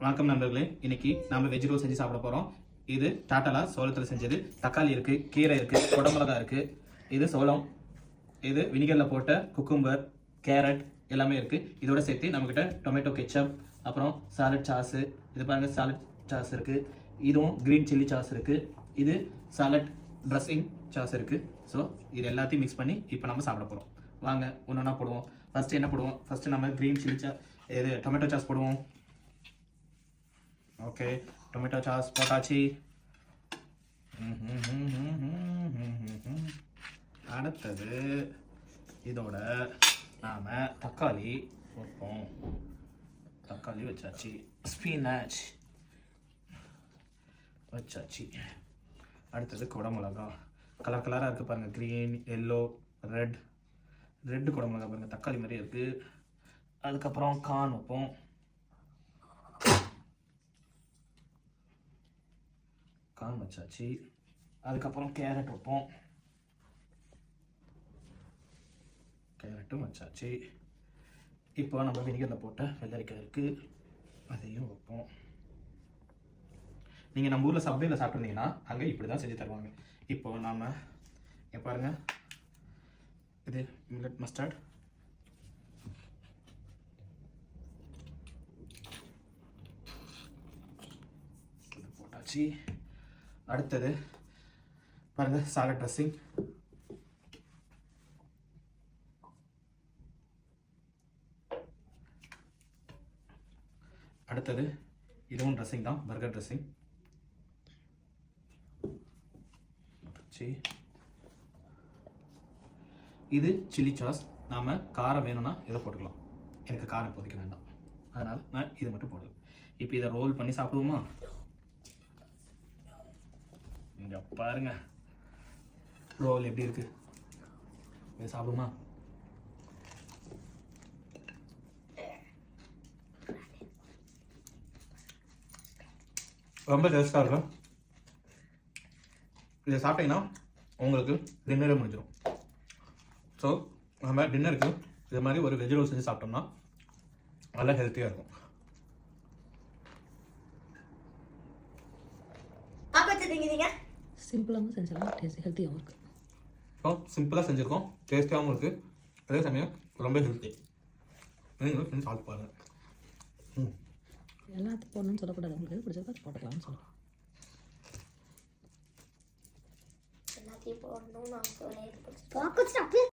வணக்கம் நண்பர்களே. இன்னைக்கு நாம வெஜ் ரோல் செஞ்சு சாப்பிட போறோம். இது டாட்டலா சோளத்தில் செஞ்சது. தக்காளி இருக்கு கீரை இருக்கு குடமிளகா இருக்கு. இது சோளம். இது வினிகரில் போட்ட குக்கும்பர் கேரட் எல்லாமே இருக்கு. இதோட சேர்த்து நம்மக்கிட்ட டொமேட்டோ கெச்சப் அப்புறம் சாலட் சாஸ் இது பாருங்க சாலட் சாஸ் இருக்கு. இதுவும் கிரீன் சில்லி சாஸ் இருக்கு. இது சாலட் ட்ரெஸ்ஸிங் சாஸ் இருக்கு. ஸோ இது எல்லாத்தையும் மிக்ஸ் பண்ணி இப்போ நம்ம சாப்பிட போறோம். வாங்க ஒன்று ஒன்றா போடுவோம். ஃபர்ஸ்ட் என்ன போடுவோம்? ஃபர்ஸ்ட் நம்ம க்ரீன் சில்லி சா இது டொமேட்டோ சாஸ் போடுவோம். ஓகே டொமேட்டோ சாஸ் போட்டாச்சு அடுத்தது இதோட நாம தக்காளி வைப்போம். தக்காளி வச்சாச்சு. ஸ்பீனாச் வச்சாச்சு. அடுத்தது குடமிளகா. கலர் கலராக இருக்குது பாருங்கள் க்ரீன் எல்லோ ரெட் ரெட் குடமிளகா பாருங்கள் தக்காளி மாதிரி இருக்குது அதுக்கப்புறம் கான் வைப்போம். கான் வச்சாச்சு. அதுக்கப்புறம் கேரட் வைப்போம். கேரட்டும் வச்சாச்சு. இப்போ நம்ம வினிகரில் போட்ட வெள்ளரிக்காய் இருக்குது அதையும் வைப்போம். நீங்கள் நம்ம ஊரில் சப்வேல சாப்பிட்ருந்தீங்கன்னா அங்கே இப்படி தான் செஞ்சு தருவாங்க. இப்போ நாம் இங்க பாருங்க. இது மில்லட் மஸ்டர்ட் போட்டாச்சு. அடுத்தது பாருங்க சாலட் ட்ரெஸ்ஸிங் அடுத்தது இதுவும் ட்ரெஸ்ஸிங் தான் பர்கர் ட்ரெஸ்ஸிங் இது சில்லி சாஸ் நாம காரம் வேணும்னா இதை போட்டுக்கலாம். எனக்கு காரம் இப்போதைக்கு வேண்டாம். அதனால் நான் இது மட்டும் போடுவேன் இப்போ இதை ரோல் பண்ணி சாப்பிடுவோமா? இங்க பாருங்க. ரோல் எப்படி இருக்கு? இதை சாப்பிடுமா? ரொம்ப டேஸ்டாக இருக்கும். இதை சாப்பிட்டீங்கன்னா உங்களுக்கு டின்னரே முடிஞ்சிடும் ஸோ நம்ம டின்னருக்கு இது மாதிரி ஒரு வெஜ் ரோல் செஞ்சு சாப்பிட்டோம்னா நல்லா ஹெல்த்தியாக இருக்கும். நீங்க சிம்பிளாகவும் செஞ்சிடலாம். டேஸ்ட் ஹெல்த்தியாகவும் இருக்குது ஸோ சிம்பிளாக செஞ்சுருக்கோம். டேஸ்டியாகவும் இருக்குது அதே சமயம் ரொம்ப ஹெல்த்தி நீங்களும் செஞ்சு சாப்பிட்டு பாருங்கள் ம். எல்லாத்தையும் போடணும்னு சொல்லக்கூடாது. உங்களுக்கு அது போட்டுக்கலாம்னு சொல்லலாம். எல்லாத்தையும் போடணும்